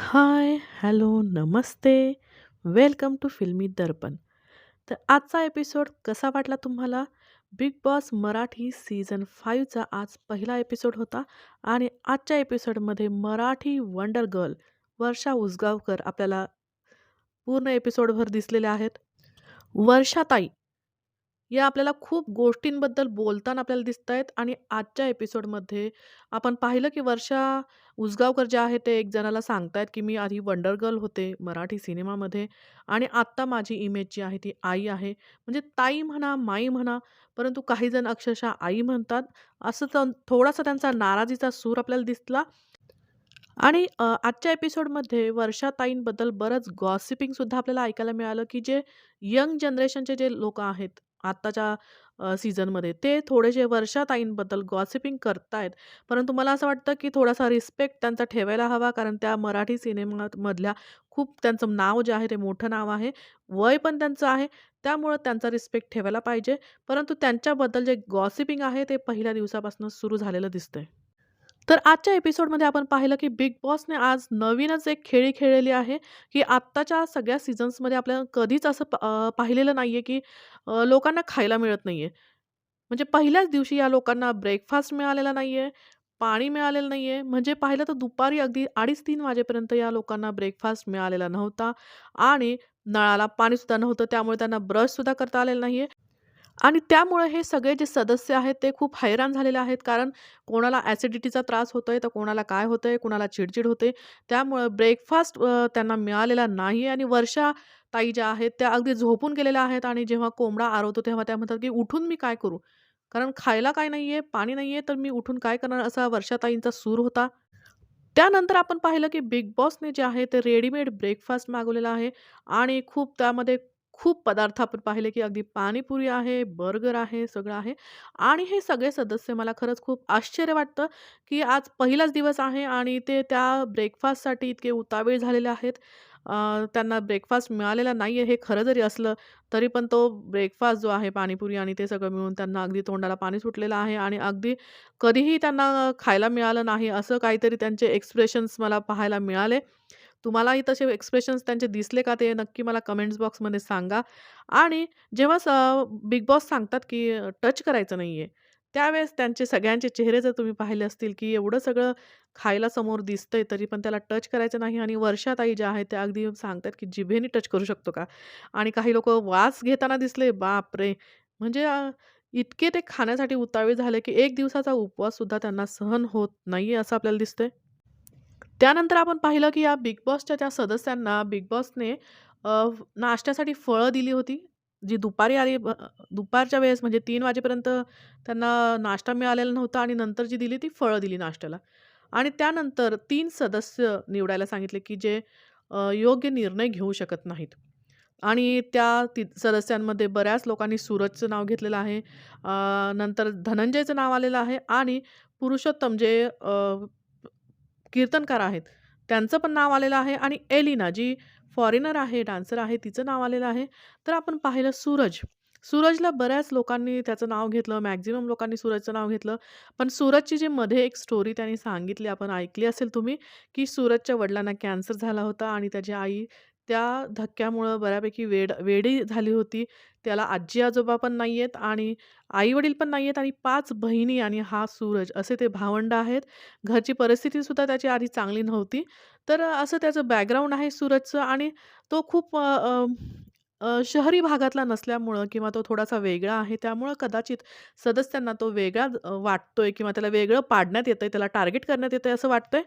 High, hello, Namaste. Welcome to Filmi Darpan. तर आजचा episode कसा वाटला तुम्हाला? बिग बॉस मराठी सीझन फाईव्हचा आज पहिला एपिसोड होता आणि आजच्या एपिसोडमध्ये मराठी वंडर गर्ल वर्षा उसगावकर आपल्याला पूर्ण एपिसोडभर दिसलेल्या आहेत. वर्षाताई या आपल्याला खूप गोष्टींबद्दल बोलताना आपल्याला दिसत आहेत आणि आजच्या एपिसोडमध्ये आपण पाहिलं की वर्षा उसगावकर जे आहे ते एक जणाला सांगतायत की मी आधी वंडर गर्ल होते मराठी सिनेमामध्ये आणि आत्ता माझी इमेज जी आहे ती आई आहे. म्हणजे ताई म्हणा, माई म्हणा, परंतु काही जण अक्षरशः आई म्हणतात. असं तर थोडासा त्यांचा नाराजीचा सूर आपल्याला दिसला आणि आजच्या एपिसोडमध्ये वर्षाताईंबद्दल बरंच गॉसिपिंगसुद्धा आपल्याला ऐकायला मिळालं, की जे यंग जनरेशनचे जे लोक आहेत आत्ताच्या सीझनमध्ये, ते थोडेसे वर्षाताईंबद्दल गॉसिपिंग करतायत. परंतु मला असं वाटतं, की थोडासा रिस्पेक्ट त्यांचा ठेवायला हवा, कारण त्या मराठी सिनेमामधल्या खूप त्यांचं नाव जे आहे ते मोठं नाव आहे. वय पण त्यांचं आहे, त्यामुळं त्यांचा रिस्पेक्ट ठेवायला पाहिजे. परंतु त्यांच्याबद्दल जे गॉसिपिंग आहे, ते पहिल्या दिवसापासून सुरू झालेलं दिसतंय. तर आजच्या एपिसोडमध्ये आपण पाहिलं, की बिग बॉसने आज नवीनच एक खेळी खेळलेली आहे, की आत्ताच्या सगळ्या सीझन्समध्ये आपल्याला कधीच असं प नाही आहे की लोकांना खायला मिळत नाही आहे म्हणजे पहिल्याच दिवशी या लोकांना ब्रेकफास्ट मिळालेला नाही आहे पाणी मिळालेलं नाही आहे म्हणजे पाहिलं तर दुपारी अगदी अडीच तीन वाजेपर्यंत या लोकांना ब्रेकफास्ट मिळालेला नव्हता आणि नळाला पाणीसुद्धा नव्हतं. त्यामुळे त्यांना ब्रशसुद्धा करता आलेला आहे आणि त्यामुळे हे सगळे जे सदस्य आहेत ते खूप हैराण झालेले आहेत. कारण कोणाला ॲसिडिटीचा त्रास होतो आहे तर कोणाला काय होतं आहे कोणाला चिडचिड होते. त्यामुळं ब्रेकफास्ट त्यांना मिळालेला नाही आणि वर्षा ताई ज्या आहेत त्या अगदी झोपून गेलेल्या आहेत आणि जेव्हा कोंबडा आरवतो तेव्हा त्या म्हणतात, की "उठून मी काय करू? कारण खायला काय नाही आहे पाणी नाही आहे तर मी उठून काय करणार?" असा वर्षाताईंचा सूर होता. त्यानंतर आपण पाहिलं, की बिग बॉसने जे आहे ते रेडीमेड ब्रेकफास्ट मागवलेला आहे आणि खूप त्यामध्ये खूप पदार्थ आपण पाहिले, की अगदी पाणीपुरी आहे, बर्गर आहे, सगळं आहे आणि हे सगळे सदस्य मला खरंच खूप आश्चर्य वाटतं, की आज पहिलाच दिवस आहे आणि ते त्या ब्रेकफास्टसाठी इतके उतावीळ झालेले आहेत. त्यांना ब्रेकफास्ट मिळालेला नाही आहे हे खरं जरी असलं, तरी पण तो ब्रेकफास्ट जो आहे पाणीपुरी आणि ते सगळं मिळून त्यांना अगदी तोंडाला पाणी सुटलेलं आहे आणि अगदी कधीही त्यांना खायला मिळालं नाही, असं काहीतरी त्यांचे एक्सप्रेशन्स मला पाहायला मिळाले. तुम्हालाही तसे एक्सप्रेशन्स त्यांचे दिसले का ते नक्की मला कमेंट्स बॉक्समध्ये सांगा. आणि जेव्हा स बिग बॉस सांगतात, की टच करायचं नाही आहे त्यावेळेस त्यांचे सगळ्यांचे चेहरे जर तुम्ही पाहिले असतील, की एवढं सगळं खायला समोर दिसतंय, तरी पण त्याला टच करायचं नाही आणि वर्षाताई ज्या आहेत, त्या अगदी सांगतात, की जिभेने टच करू शकतो का? आणि काही लोक वास घेताना दिसले. बापरे! म्हणजे इतके ते खाण्यासाठी उतावीळ झाले, की एक दिवसाचा उपवाससुद्धा त्यांना सहन होत नाही असं आपल्याला दिसतंय. त्यानंतर आपण पाहिलं, की या बिग बॉसच्या त्या सदस्यांना बिग बॉसने नाश्त्यासाठी फळं दिली होती, जी दुपारी आली दुपारच्या वेळेस म्हणजे तीन वाजेपर्यंत त्यांना नाश्ता मिळालेला नव्हता आणि नंतर जी दिली ती फळं दिली नाश्त्याला. आणि त्यानंतर तीन सदस्य निवडायला सांगितले, की जे योग्य निर्णय घेऊ शकत नाहीत. आणि त्या ती सदस्यांमध्ये बऱ्याच लोकांनी सूरजचं नाव घेतलेलं आहे. नंतर धनंजयचं नाव आलेलं आहे आणि पुरुषोत्तम जे कीर्तनकार आहेत, त्यांचं पण नाव आलेलं आहे आणि एलिना जी फॉरेनर आहे, डान्सर आहे, तिचं नाव आलेलं आहे. तर आपण पाहिलं सूरज. सूरजला बऱ्याच लोकांनी त्याचं नाव घेतलं, मॅक्झिमम लोकांनी सूरजचं नाव घेतलं. पण सूरजची जी मध्ये एक स्टोरी त्यांनी सांगितली, आपण ऐकली असेल तुम्ही, की सूरजच्या वडिलांना कॅन्सर झाला होता आणि त्याची आई त्या धक्क्यामुळं बऱ्यापैकी वेड वेडी झाली होती. त्याला आजी-आजोबा पण नाही आहेत आणि आईवडील पण नाही आहेत आणि पाच बहिणी आणि हा सूरज असे ते भावंड आहेत. घरची परिस्थितीसुद्धा त्याची आधी चांगली नव्हती. तर असं त्याचं बॅकग्राऊंड आहे सूरजचं आणि तो खूप अ, अ, अ, शहरी भागातला नसल्यामुळं किंवा तो थोडासा वेगळा आहे. त्यामुळं कदाचित सदस्यांना तो वेगळा अ, वाटतोय किंवा त्याला वेगळं पाडण्यात येतंय, त्याला टार्गेट करण्यात येतंय असं वाटतंय.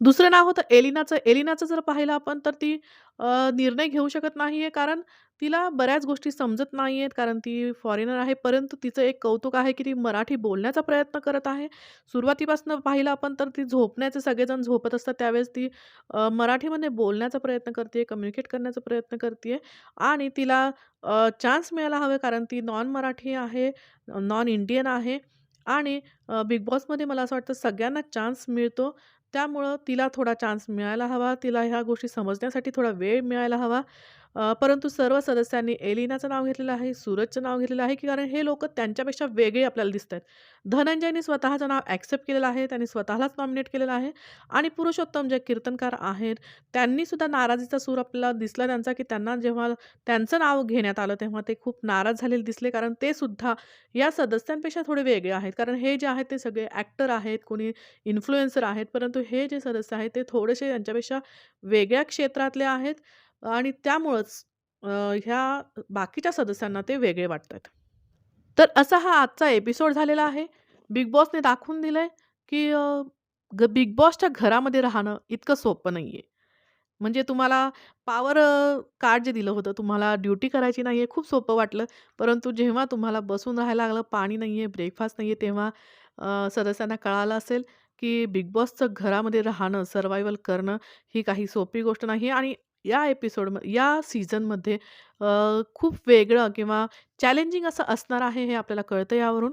दुसरं नाव होतं एलिनाचं. एलिनाचं जर पाहिलं आपण तर ती निर्णय घेऊ शकत नाही आहे कारण तिला बऱ्याच गोष्टी समजत नाही आहेत कारण ती फॉरेनर आहे. परंतु तिचं एक कौतुक आहे, की ती मराठी बोलण्याचा प्रयत्न करत आहे. सुरुवातीपासून पाहिलं आपण तर ती झोपण्याचे सगळेजण झोपत असतात त्यावेळेस ती मराठीमध्ये बोलण्याचा प्रयत्न करते कम्युनिकेट करण्याचा प्रयत्न करते आणि तिला चान्स मिळायला हवे कारण ती नॉन मराठी आहे, नॉन इंडियन आहे आणि बिग बॉसमध्ये मला असं वाटतं सगळ्यांना चान्स मिळतो. त्यामुळं तिला थोडा चान्स मिळायला हवा. तिला ह्या गोष्टी समजण्यासाठी थोडा वेळ मिळायला हवा परंतु सर्व सदस्यांनी एलिनाचं नाव घेतलेलं आहे, सूरजचं नाव घेतलेलं आहे, की कारण हे लोक त्यांच्यापेक्षा वेगळे आपल्याला दिसत आहेत धनंजयने स्वतःचं नाव ॲक्सेप्ट केलेलं आहे. त्यांनी स्वतःलाच नॉमिनेट केलेलं आहे आणि पुरुषोत्तम जे कीर्तनकार आहेत, त्यांनी सुद्धा नाराजीचा सूर आपल्याला दिसला त्यांचा, की त्यांना जेव्हा त्यांचं नाव घेण्यात आलं, तेव्हा ते खूप नाराज झालेले दिसले. कारण ते सुद्धा या सदस्यांपेक्षा थोडे वेगळे आहेत. कारण हे जे आहेत ते सगळे ॲक्टर आहेत, कोणी इन्फ्लुएन्सर आहेत. परंतु हे जे सदस्य आहेत, ते थोडेसे त्यांच्यापेक्षा वेगळ्या क्षेत्रातले आहेत आणि त्यामुळंच ह्या बाकीच्या सदस्यांना ते वेगळे वाटतात. तर असा हा आजचा एपिसोड झालेला आहे. बिग बॉसने दाखवून दिलं आहे की ग बिग बॉसच्या घरामध्ये राहणं इतकं सोपं नाही आहे म्हणजे तुम्हाला पावर कार्ड जे दिलं होतं, तुम्हाला ड्युटी करायची नाही आहे खूप सोपं वाटलं. परंतु जेव्हा तुम्हाला बसून राहायला लागलं, पाणी नाही आहे ब्रेकफास्ट नाही आहे तेव्हा सदस्यांना कळालं असेल, की बिग बॉसचं घरामध्ये राहणं, सर्वायवल करणं ही काही सोपी गोष्ट नाही आणि या एपिसोड या सीझनमध्ये खूप वेगळं किंवा चॅलेंजिंग असं असणार आहे, हे आपल्याला कळतं यावरून.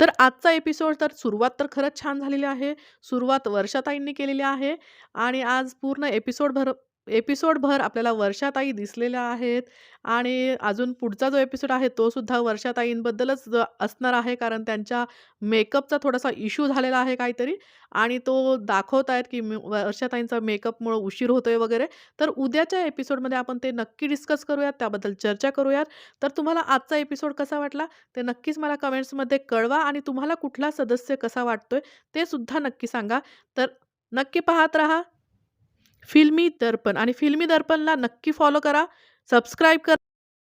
तर आजचा एपिसोड तर सुरुवात तर खरंच छान झालेली आहे. सुरुवात वर्षाताईंनी केलेली आहे आणि आज पूर्ण एपिसोड भर एपिसोडभर आपल्याला वर्षाताई दिसलेल्या आहेत आणि अजून पुढचा जो एपिसोड आहे, तो सुद्धा वर्षाताईंबद्दलच ज असणार आहे. कारण त्यांच्या मेकअपचा थोडासा इश्यू झालेला आहे काहीतरी आणि तो दाखवतायत, की वर्षाताईंचा मेकअपमुळं उशीर होतोय वगैरे. तर उद्याच्या एपिसोडमध्ये आपण ते नक्की डिस्कस करूयात, त्याबद्दल चर्चा करूयात. तर तुम्हाला आजचा एपिसोड कसा वाटला, ते नक्कीच मला कमेंट्समध्ये कळवा आणि तुम्हाला कुठला सदस्य कसा वाटतोय, ते सुद्धा नक्की सांगा. तर नक्की पाहत राहा फिल्मी दर्पण आणि फिल्मी दर्पणला नक्की फॉलो करा, सबस्क्राईब करा.